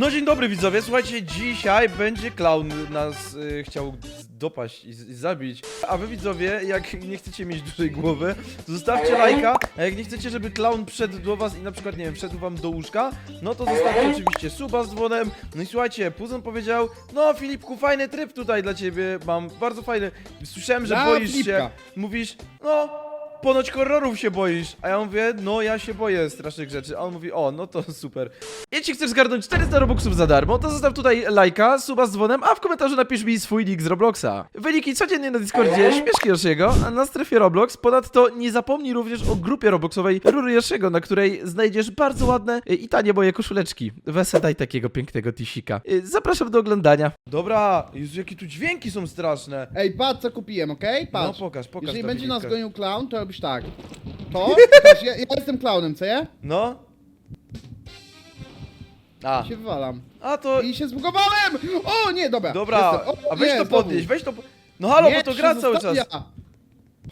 No dzień dobry widzowie, słuchajcie, dzisiaj będzie clown nas y, chciał dopaść i, i zabić. A wy widzowie, jak nie chcecie mieć dużej głowy, to zostawcie lajka, a jak nie chcecie, żeby clown wszedł do was i na przykład, nie wiem, wszedł wam do łóżka, no to zostawcie oczywiście suba z dzwonem. No i słuchajcie, Puzon powiedział, no Filipku, fajny tryb tutaj dla ciebie mam, bardzo fajny. Słyszałem, że Dla boisz Filipka. się, mówisz, no... Ponoć horrorów się boisz, a ja mówię, no ja się boję strasznych rzeczy, a on mówi, o, no to super. Jeśli chcesz zgarnąć 400 robuxów za darmo, to zostaw tutaj lajka, suba z dzwonem, a w komentarzu napisz mi swój nick z Robloxa. Wyniki codziennie na Discordzie, śmieszki Yoshiego, a na strefie Roblox. Ponadto nie zapomnij również o grupie Robloxowej Rury Yoshiego, na której znajdziesz bardzo ładne i tanie moje koszuleczki. Wese daj takiego pięknego tisika. Zapraszam do oglądania. Dobra, Jezu, jakie tu dźwięki są straszne. Ej, patrz co kupiłem, okej? No Patrz. pokaż, pokaż Jeżeli to będzie nas gonił clown, to robisz tak. To, patrz, ja, ja jestem clownem, co ja? No. A, I się wywalam. a to... I się zbugowałem! O, nie, dobra. Dobra, jestem. O, a weź nie, to znowu. podnieść, weź to... po- No halo, Nie, bo to się gra cały czas. zostawia.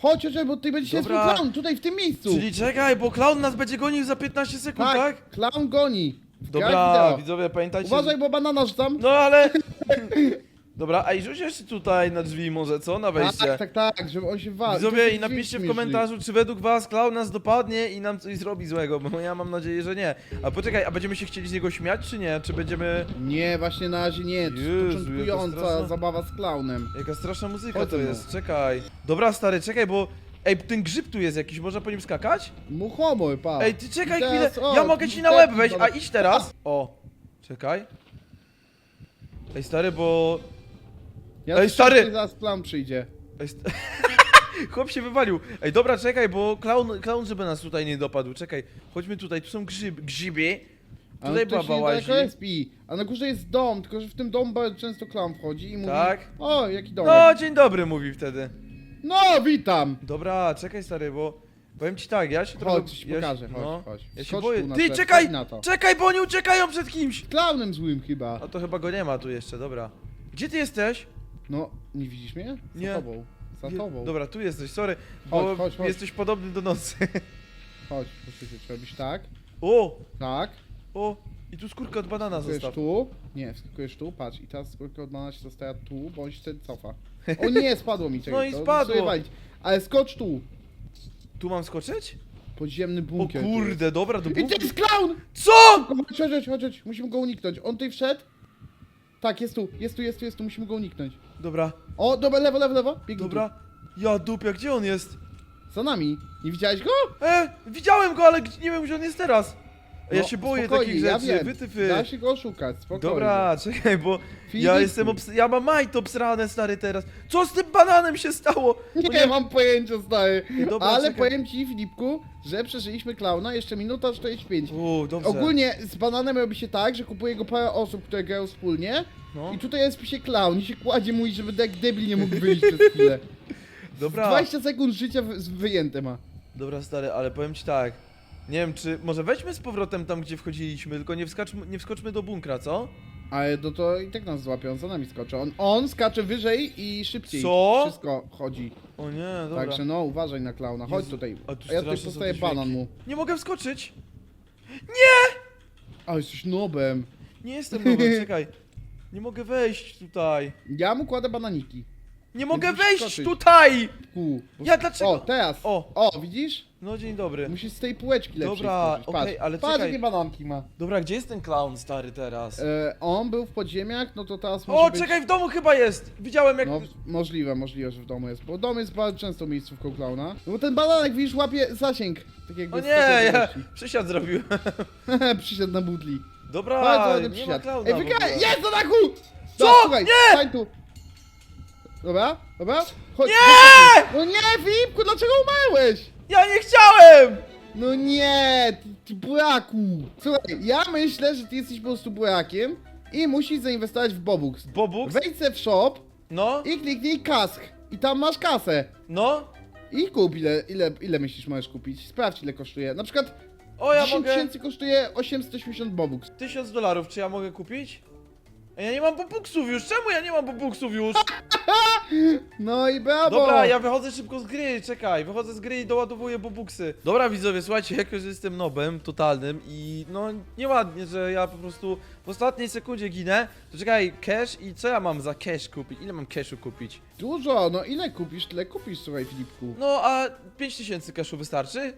Chodź, chodź, bo tutaj będzie się Dobra. clown, tutaj w tym miejscu. Czyli czekaj, bo clown nas będzie gonił za 15 sekund, tak? tak, clown goni. Dobra, widzowie, pamiętajcie... Uważaj, bo banana rzucam. No ale... Dobra, a i rzuć jeszcze tutaj na drzwi może, co? Na wejście. tak, tak, tak, żeby on się walił. Widzowie, i napiszcie w komentarzu, czy według was clown nas dopadnie i nam coś zrobi złego, bo ja mam nadzieję, że nie. A poczekaj, a będziemy się chcieli z niego śmiać, czy nie? Czy będziemy... Nie, właśnie na razie nie. To Jezu, jest jaka początkująca straszna- zabawa z clownem. Jaka straszna muzyka to jest, czekaj. Dobra, stary, czekaj, bo... Ej, ten grzyb tu jest jakiś, można po nim skakać? Muchomory, pa. Ej, ty czekaj I teraz, chwilę, o, ja mogę ci na łeb wejść, a idź teraz. O, czekaj. Ej, stary, bo... Ja Ej, stary! Zaraz clown przyjdzie. Ej, st... Chłop się wywalił. Ej, dobra, czekaj, bo klaun, klaun żeby nas tutaj nie dopadł. Czekaj, chodźmy tutaj, tu są grzyb, grzyby. A Tutaj ktoś baba łazi. niedaleko respi. A na górze jest dom, tylko że w tym domu bardzo często clown wchodzi i mówi Tak. O, jaki dom. No, dzień dobry, mówi wtedy. No, witam! Dobra, czekaj, stary, bo... Powiem ci tak, ja się trochę... Chodź, ci ja pokażę, się- chodź, no, chodź. Ja się Skocz boję. tu na Ty, czekaj! chodź na to. Czekaj, bo oni uciekają przed kimś! Clownem złym chyba. A to chyba go nie ma tu jeszcze, dobra. Gdzie ty jesteś? No, nie widzisz mnie? Za Nie. tobą. Za Je- tobą. Dobra, tu jesteś, sorry, bo Chodź, chodź, chodź. jesteś podobny do nocy. Chodź, posłuchaj, czy robisz tak, O, tak, o, i tu skórkę od banana skakujesz zostaw. tu, nie, skakujesz tu, patrz, i teraz skórka od banana się zostawia tu, bo on się wtedy cofa. O nie, spadło mi czekaj, No i to spadło. walić. Ale skocz tu, Tu mam skoczyć? podziemny O bunkier. tu jest. kurde, dobra, do I bunkier. to jest clown! Co? Chodź, chodź, chodź, chodź, musimy go uniknąć. On tutaj wszedł? Tak, jest tu, jest tu, jest tu, jest tu, musimy go uniknąć. Dobra, O, dobra, lewo, lewo, lewo, biegnij dobra. Ja dupia, gdzie on jest? tu. Za nami. Nie widziałeś go? E, widziałem go, ale nie wiem gdzie on jest teraz. Ja No, się boję spokojnie, takich ja rzeczy, wiem. wytyfy. Da się go oszukać, spokojnie. Dobra, czekaj, bo ja jestem obs... Ja mam majt obsrane, stary, teraz. Co z tym bananem się stało? Nie, mam pojęcia, stary. Dobra, Ale czekaj. powiem ci, Filipku, że przeżyliśmy klauna jeszcze minuta 45. O, dobrze. Ogólnie z bananem robi się tak, że kupuje go parę osób, które grają wspólnie. No. I tutaj jest w spisie clown i się kładzie mówi, żeby dek debil nie mógł wyjść przez chwilę. Dobra, 20 sekund życia wy- z- wyjęte ma. dobra, stary, ale powiem ci tak. Nie wiem, czy... Może weźmy z powrotem tam, gdzie wchodziliśmy, tylko nie, wskaczmy, nie wskoczmy do bunkra, co? Ale no to i tak nas złapią, za nami skoczy. On, on skacze wyżej i szybciej. Co? Wszystko chodzi. O nie, dobra. Także no, uważaj na klauna. Chodź Jezu, tutaj. a tu A ja tutaj są postaję te banan mu. Nie mogę wskoczyć! A, jesteś nobem. Nie jestem nowy, czekaj. Nie mogę wejść tutaj. Ja mu kładę bananiki. Nie mogę musisz wejść skoczyć. tutaj! Ku. Bo- Ja dlaczego? O, teraz. O. O, widzisz? No dzień dobry. Musisz z tej półeczki lepszej Dobra, skoczyć. Patrz. okej, ale Patrz, czekaj. jakie bananki ma. Dobra, gdzie jest ten clown stary teraz? E, on był w podziemiach, no to teraz może O, być... czekaj, w domu chyba jest! Widziałem jak... No, możliwe, możliwe, że w domu jest, bo dom jest bardzo często miejscówką klauna. No bo ten bananek, widzisz, łapie zasięg. Tak jakby O z nie, ja odległości. przysiad zrobiłem. Przysiadł na butli. Dobra, Bardzo ładny nie ma przysiad. klauna Ej, w wygraj! ogóle. Jest na dachu! Co? Dobra, słuchaj, Nie! stań tu. Dobra, dobra. Chodź, Nie! No nie, Filipku, dlaczego umarłeś? Ja nie chciałem! No nie, ty, ty buraku. Słuchaj, ja myślę, że ty jesteś po prostu burakiem i musisz zainwestować w Bobux. Bobux? Wejdź se w shop No, i kliknij kask. I tam masz kasę. no. I kup ile, ile, ile myślisz możesz kupić. Sprawdź ile kosztuje. Na przykład O, ja 10 mogę... tysięcy kosztuje 880 Bobux. Tysiąc dolarów, czy ja mogę kupić? Ja nie mam bobuksów już, czemu ja nie mam bobuksów już? No i brawo! Dobra, ja wychodzę szybko z gry, czekaj, wychodzę z gry i doładowuję bobuksy. Dobra widzowie, słuchajcie, jako że jestem nobem totalnym i no nieładnie, że ja po prostu w ostatniej sekundzie ginę, to czekaj, cash i co ja mam za cash kupić? Ile mam cashu kupić? Dużo, no ile kupisz, tyle kupisz, słuchaj Filipku. No a 5000 cashu wystarczy?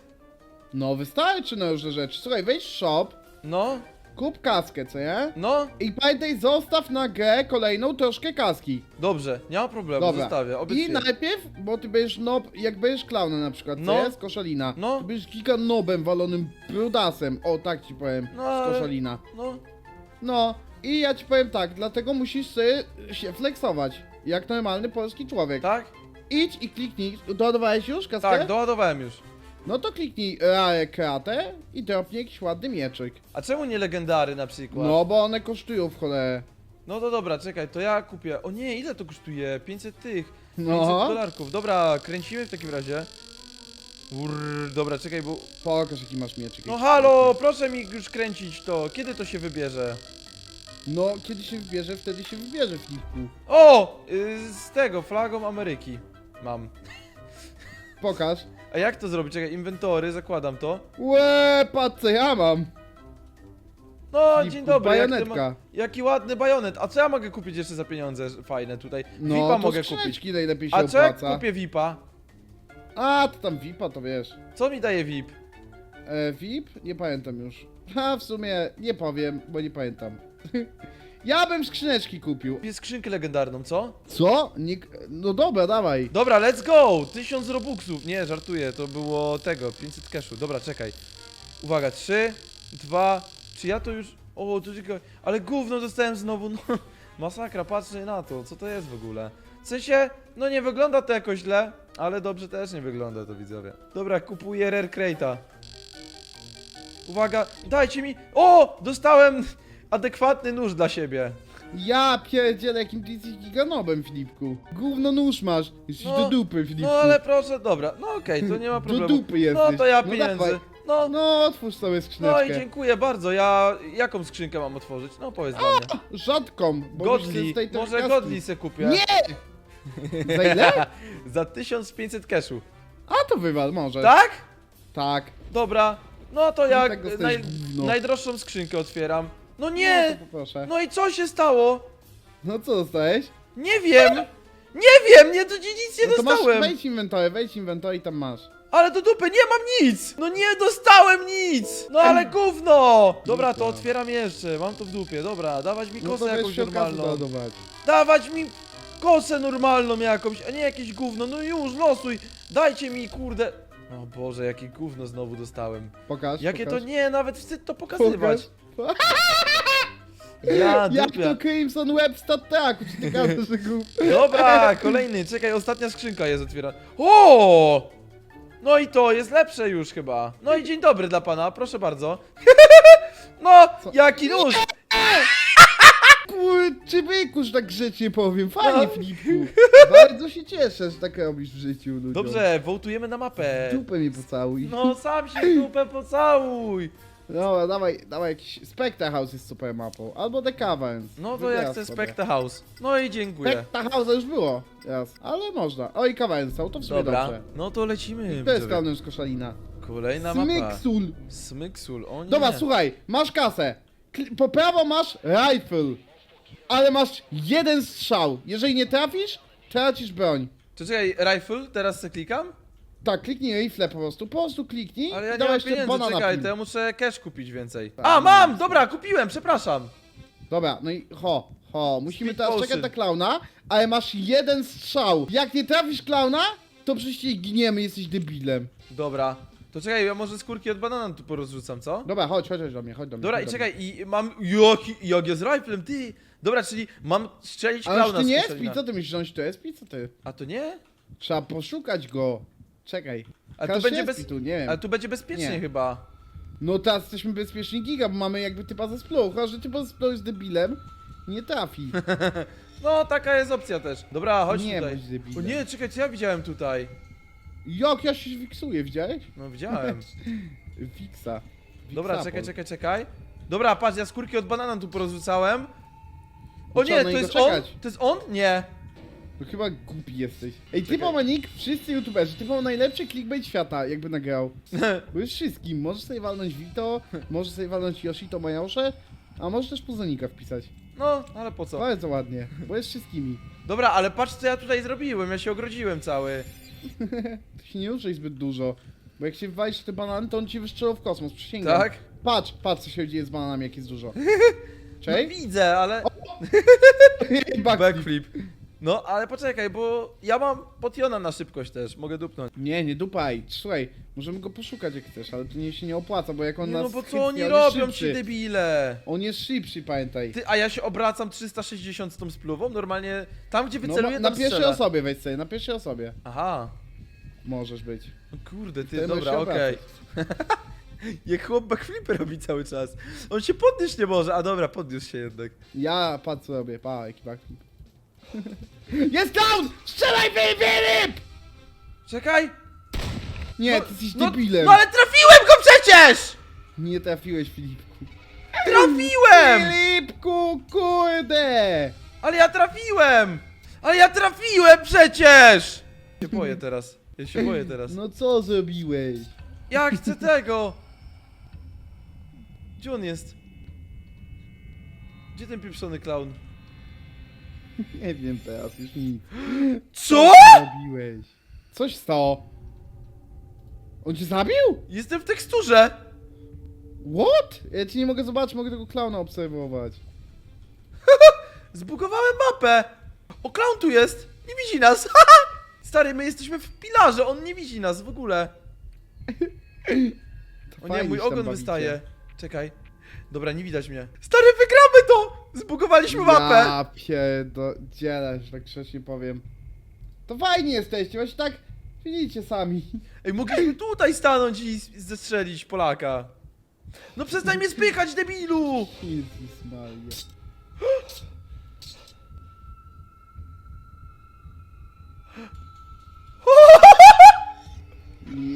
No wystarczy na różne rzeczy. Słuchaj, wejdź w shop, No, kup kaskę, co nie? no, I pamiętaj, zostaw na grę kolejną troszkę kaski. dobrze, nie ma problemu, Dobra. zostawię, I obiecuję. najpierw, bo ty będziesz nob, jak będziesz klaunem na przykład, No. co jest? Koszalina. No. Ty będziesz giga nobem walonym brudasem, o tak ci powiem, No, z ale- koszalina. No, No, i ja ci powiem tak, dlatego musisz sobie się flexować, jak normalny polski człowiek. tak? Idź i kliknij, doładowałeś już kaskę? Tak, doładowałem już. No to kliknij Rare Kratę i dropnij jakiś ładny mieczyk. A czemu nie legendary na przykład? No, bo one kosztują w cholerę. No to dobra, czekaj, to ja kupię. O nie, ile to kosztuje? 500 tych. 500 No, dolarków. Dobra, kręcimy w takim razie. Urr, dobra, czekaj, bo... pokaż jaki masz mieczyk. No halo, proszę mi już kręcić to. Kiedy to się wybierze? No, kiedy się wybierze, wtedy się wybierze, Filipku. O! y, Z tego, flagą Ameryki. Mam. Pokaż. A jak to zrobić? Czekaj, inwentory, zakładam to. Łe, patrz co ja mam. No, Flipu, dzień dobry. Jak ty bajonetka. ma... Jaki ładny bajonet. A co ja mogę kupić jeszcze za pieniądze fajne tutaj? No, VIPa to mogę kupić. skrzyneczki najlepiej się A co jak opłaca. kupię VIPa? A, to tam VIPa, to wiesz. Co mi daje VIP? E, VIP? Nie pamiętam już. A, w sumie nie powiem, bo nie pamiętam. ja bym skrzyneczki kupił. Jest skrzynkę legendarną, co? Co? Nie... No dobra, dawaj. Dobra, let's go! 1000 robuxów. Nie, żartuję, to było tego, 500 cashu. Dobra, czekaj. Uwaga, 3, 2, czy ja to już... O, to tylko... Ale gówno dostałem znowu, no... Masakra, patrzę na to, co to jest w ogóle? W sensie, no nie wygląda to jakoś źle, ale dobrze też nie wygląda to, widzowie. Dobra, kupuję Rare Crate'a. Uwaga, dajcie mi... O! Dostałem adekwatny nóż dla siebie. Ja pierdzielę, jakim ty jesteś giganobem, Filipku. Gówno nóż masz. Jesteś No, do dupy, Filipku. No ale proszę, dobra, no okej, to nie ma Do problemu. dupy jesteś. No to ja No pieniędzy. dawaj. No, No, otwórz sobie no skrzyneczkę. i dziękuję bardzo. Ja jaką skrzynkę mam otworzyć? No powiedz dla mnie. Rzadką, bo Godli, z tej może. Godli se kupię. Nie! Za ile? Za 1500 cashu. A to wywal, może. Tak? Tak. Dobra. No to No ja tak dostajesz naj, gówno. najdroższą skrzynkę otwieram. No nie! to poproszę. No i co się stało? No co dostałeś? Nie wiem! Nie wiem, nie, to nic nie no to masz, dostałem. wejdź inwentory, wejdź inwentory i tam masz. Ale do dupy, nie mam nic! No nie dostałem nic! No ale gówno! Dobra, to otwieram jeszcze, mam to w dupie, dobra, dawać mi No kosę to weź jakąś się normalną. doładować. Dawać mi kosę normalną jakąś, a nie jakieś gówno, no już, losuj! Dajcie mi, kurde... O Boże, jakie gówno znowu dostałem. Pokaż, Jakie pokaż. to nie, nawet wstyd to pokazywać. Ja, Jak dupia. to Crimson Web Stattaku, czy ty gadasz, że głup... Dobra, kolejny, czekaj, ostatnia skrzynka jest otwierana. O! No i to jest lepsze już chyba. No i dzień dobry dla pana, proszę bardzo. No, Co? jaki nóż! Kurczy wykusz, tak grzecznie powiem. Fajnie, No. Filipku. Bardzo się cieszę, że tak robisz w życiu ludziom. Dobrze, wołtujemy na mapę. Dupę mi pocałuj. No, sam się w dupę pocałuj. Dobra, dawaj, dawaj jakiś... Spectre House jest super mapą. Albo The Caverns. No to ja Wybierasz chcę sobie. Spectre House. No i dziękuję. Spectre House już było. Raz. Ale można. Oj, Caverns, to w sumie Dobra, dobrze. no to lecimy. To jest widzowie. koszalina. Kolejna mapa. Smyksul. Smyksul, o nie. Dobra, słuchaj, masz kasę. Po prawo masz rifle. Ale masz jeden strzał. Jeżeli nie trafisz, tracisz broń. To czekaj, rifle, teraz se klikam? Tak, kliknij rifle po prostu. Po prostu kliknij Ale ja i nie dawaj mam jeszcze pieniędzy, banana czekaj, pin. to ja muszę cash kupić więcej. Tak, A, mam! Dobra, kupiłem, przepraszam. Dobra, no i ho, ho. Musimy Speed teraz potion. czekać na klauna, ale masz jeden strzał. Jak nie trafisz klauna, to przecież giniemy, jesteś debilem. Dobra. To czekaj, ja może skórki od banana tu porozrzucam, co? Dobra, chodź, chodź, chodź do mnie, chodź do mnie. Dobra, chodź i do czekaj, i mam... Jaki, jak jest riflem, ty! Dobra, czyli mam strzelić Ale klauna ty z nie koszalina. SP, co ty myślisz, że on to SP? Co ty? A to nie? Trzeba poszukać go. Czekaj. A Każ będzie bez... tu, nie wiem. Ale tu będzie bezpiecznie Nie. chyba. No teraz jesteśmy bezpieczni giga, bo mamy jakby typa ze splow. Chyba, że typa ze splow jest debilem, nie trafi. No, taka jest opcja też. Dobra, chodź Nie tutaj. bądź debilem. O nie, czekaj, co ja widziałem tutaj? Jak ja się wiksuję, widziałeś? No, widziałem. Wiksa. Dobra, czekaj, czekaj, czekaj. Dobra, patrz, ja skórki od banana tu porozrzucałem. O nie, to jest on? To jest on? Nie. No chyba głupi jesteś. Ej, Czekaj. ma nick, wszyscy youtuberzy, typo ma najlepszy clickbait świata, jakby nagrał. Bo jest wszystkim, możesz sobie walnąć Vito, możesz sobie walnąć Yoshito Majosze, a możesz też Puzonika wpisać. No, ale po co? Bardzo ładnie, bo jest wszystkimi. Dobra, ale patrz co ja tutaj zrobiłem, ja się ogrodziłem cały. Ty się nie ruszaj zbyt dużo, bo jak się walisz w te banany, to on ci wystrzelą w kosmos, przysięgam. Tak? Patrz, patrz co się dzieje z bananami, jak jest dużo. No Cześć? widzę, ale... Backflip. Backflip. No, ale poczekaj, bo ja mam potiona na szybkość też, mogę dupnąć. Nie, nie dupaj, słuchaj, możemy go poszukać jak chcesz, ale to nie się nie opłaca, bo jak on Nie, nas no bo co oni on robią ci szybszy. debile? On jest szybszy, pamiętaj. Ty, a ja się obracam 360 z tą spluwą, normalnie tam gdzie No, wyceluję, na tam pierwszej strzelę. osobie weź sobie, na pierwszej osobie Aha. możesz być. No kurde, ty, Wtedy dobra, się okej. Jak chłop backflipy robi cały czas. On się podnieść nie może, a dobra, podniósł się jednak. Ja patrz robię, pa, jaki backflip. Jest down! Strzelaj Filip, Filip! Czekaj! Nie, no, ty jesteś no, debilem. No ale trafiłem go przecież! Nie trafiłeś Filipku. Trafiłem! Filipku, kurde! Ale ja trafiłem! Ale ja trafiłem przecież! Ja się boję teraz. Ja się boję teraz. No co zrobiłeś? Ja chcę tego! Gdzie on jest? Gdzie ten pieprzony clown? Nie wiem teraz, już nic. Co?! zrobiłeś? Coś stało. On cię zabił? Jestem w teksturze! What? Ja ci nie mogę zobaczyć, mogę tego klauna obserwować. Zbugowałem mapę! O, clown tu jest! Nie widzi nas! Stary, my jesteśmy w pilarze, on nie widzi nas w ogóle. To O nie, fajnie mój się tam ogon bawicie. wystaje. Czekaj. Dobra, nie widać mnie. Stary, wygramy to! Zbugowaliśmy mapę! Ja pierdzielę, że tak grzecznie powiem. To fajnie jesteście, właśnie tak widzicie sami. Ej, mogliśmy tutaj stanąć i s- zestrzelić Polaka. No przestań mnie spychać, debilu! Jezus Maria.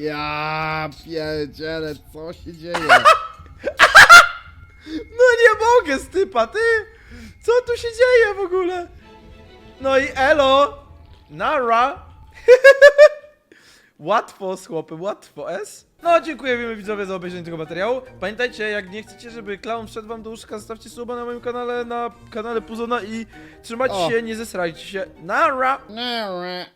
Ja pierdzielę, co się dzieje? Mogę, stypa, ty! Co tu się dzieje w ogóle? No i elo! Nara! łatwo z chłopem, łatwo, S? No, dziękujemy widzowie za obejrzenie tego materiału. Pamiętajcie, jak nie chcecie, żeby clown wszedł wam do łóżka, zostawcie suba na moim kanale, na kanale Puzona i trzymajcie O. się, nie zesrajcie się. Nara! Nara.